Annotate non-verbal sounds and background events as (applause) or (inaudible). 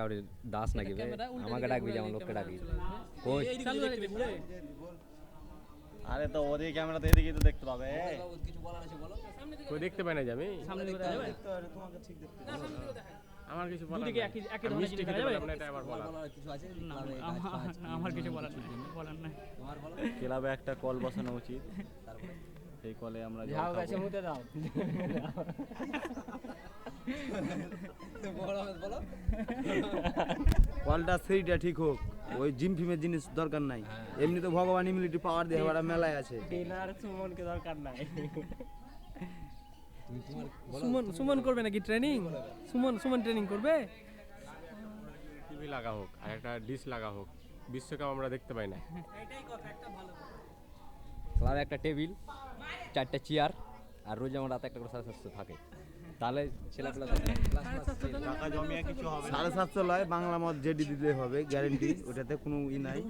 কাউরে দাস নাকি ক্যামেরা আমাকে ডাকবি যেমন লোককে ডাকবি। কই আরে তো ওদিকে ক্যামেরাতে এদিকে তো দেখতে পাবে। কই দেখতে পাই না যে আমি সামনে দিকে দেখা যাবে। আমার কিছু বলার দুদিকে একই একই ধরনের জিনিস খেতে দেখা যাবে না, এটা আবার বলার। না, আমার- আমার কিছু বলার নাই। বলার নাই? ক্লাবে একটা কল বসানো উচিত। সেই কলে আমরা গাছে মুতে দাও। (laughs) (laughs) কলটা (laughs) সেইটা ঠিক হোক। ওই জিম ফিমের জিনিস দরকার নাই। এমনি তো ভগবান ইমিউনিটি পাওয়ার দিয়ে এবার মেলায় আছে। ট্রেনার সুমনকে দরকার নাই। সুমন সুমন করবে নাকি ট্রেনিং সুমন সুমন ট্রেনিং করবে? টিভি লাগা হোক আর একটা ডিশ লাগা হোক বিশ্বকাপ আমরা দেখতে পাই না। ক্লাবে একটা টেবিল চারটা চেয়ার আর রোজ আমার রাতে একটা করে সাড়ে সাতশো থাকে। তাহলে ছেলেপেলা টাকা জমিয়ে কিছু হবে সাড়ে সাতশো লয় বাংলা মত জেডি দিতে হবে গ্যারেন্টি ওটাতে কোনো ই নাই।